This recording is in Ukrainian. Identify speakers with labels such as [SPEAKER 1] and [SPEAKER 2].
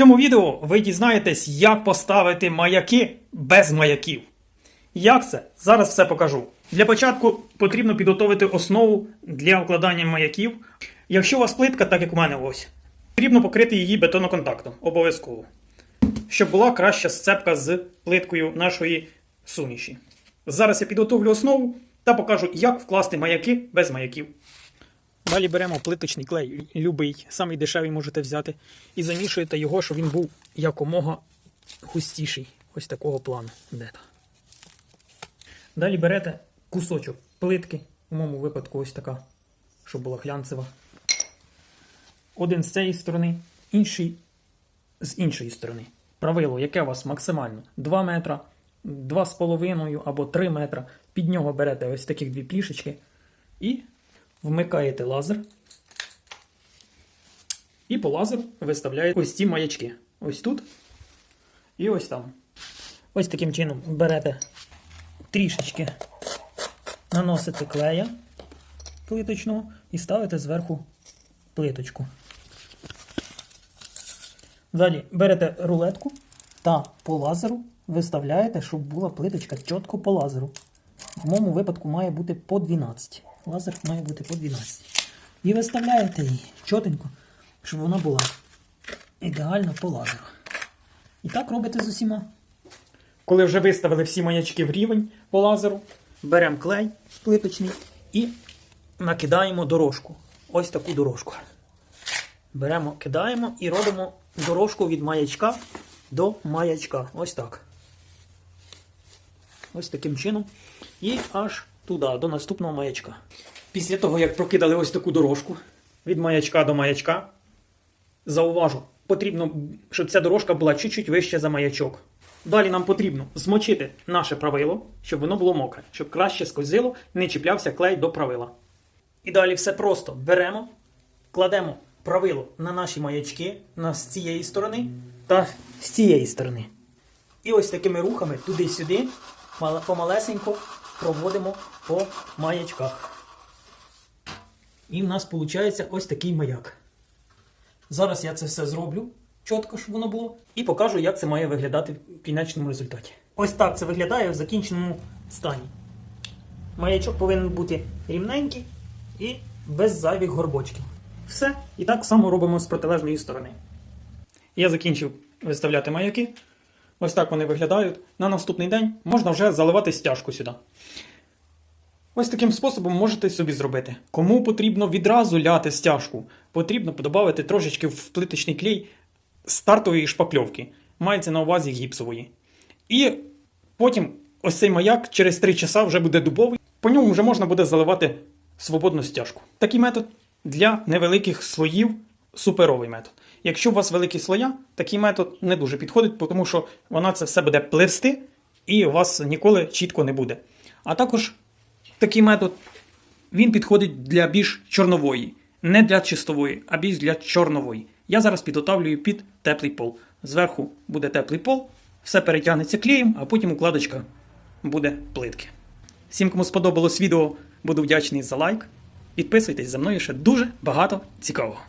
[SPEAKER 1] цьому відео ви дізнаєтесь, як поставити маяки без маяків. Як це? Зараз все покажу. Для початку потрібно підготовити основу для укладання маяків. Якщо у вас плитка, так як у мене ось, потрібно покрити її бетоноконтактом обов'язково, щоб була краща сцепка з плиткою нашої суміші. Зараз я підготовлю основу та покажу, як вкласти маяки без маяків. Далі беремо плиточний клей, любий, самий дешевий можете взяти, і замішуєте його, щоб він був якомога густіший. Ось такого плану. Де-то. Далі берете кусочок плитки, у моєму випадку ось така, щоб була глянцева. Один з цієї сторони, інший з іншої сторони. Правило, яке у вас максимально 2 метра, 2,5 або 3 метра. Під нього берете ось таких дві плішечки і вмикаєте лазер. І по лазеру виставляєте ось ці маячки. Ось тут і ось там. Ось таким чином берете трішечки наносите клея плиточного і ставите зверху плиточку. Далі берете рулетку та по лазеру виставляєте, щоб була плиточка чітко по лазеру. В моєму випадку має бути по 12. Лазер має бути по 12. І виставляєте її чотенько, щоб вона була ідеально по лазеру. І так робите з усіма. Коли вже виставили всі маячки в рівень по лазеру, беремо клей плиточний і накидаємо дорожку. Ось таку дорожку. Беремо, кидаємо і робимо дорожку від маячка до маячка. Ось так. Ось таким чином. І аж туди, до наступного маячка. Після того, як прокидали ось таку дорожку від маячка до маячка, зауважу, потрібно, щоб ця дорожка була чуть-чуть вище за маячок. Далі нам потрібно змочити наше правило, щоб воно було мокре, щоб краще скользило, не чіплявся клей до правила. І далі все просто беремо, кладемо правило на наші маячки на з цієї сторони та з цієї сторони. І ось такими рухами туди-сюди мал- помалесенько проводимо по маячках. І в нас виходить ось такий маяк. Зараз я це все зроблю чітко, щоб воно було, і покажу, як це має виглядати в кінечному результаті. Ось так це виглядає в закінченому стані. Маячок повинен бути рівненький і без зайвих горбочків. Все. І так само робимо з протилежної сторони. Я закінчив виставляти маяки. Ось так вони виглядають. На наступний день можна вже заливати стяжку сюди. Ось таким способом можете собі зробити. Кому потрібно відразу ляти стяжку, потрібно додати трошечки в плиточний клей стартової шпакльовки. Мається на увазі гіпсової. І потім ось цей маяк через 3 часа вже буде дубовий. По ньому вже можна буде заливати свободну стяжку. Такий метод для невеликих слоїв суперовий метод. Якщо у вас великі слоя, такий метод не дуже підходить, тому що вона це все буде пливсти і у вас ніколи чітко не буде. А також такий метод він підходить для більш чорнової, не для чистової, а більш для чорнової. Я зараз підготавлюю під теплий пол. Зверху буде теплий пол, все перетягнеться клеєм, а потім укладочка буде плитки. Всім, кому сподобалось відео, буду вдячний за лайк. Підписуйтесь за мною ще дуже багато цікавого.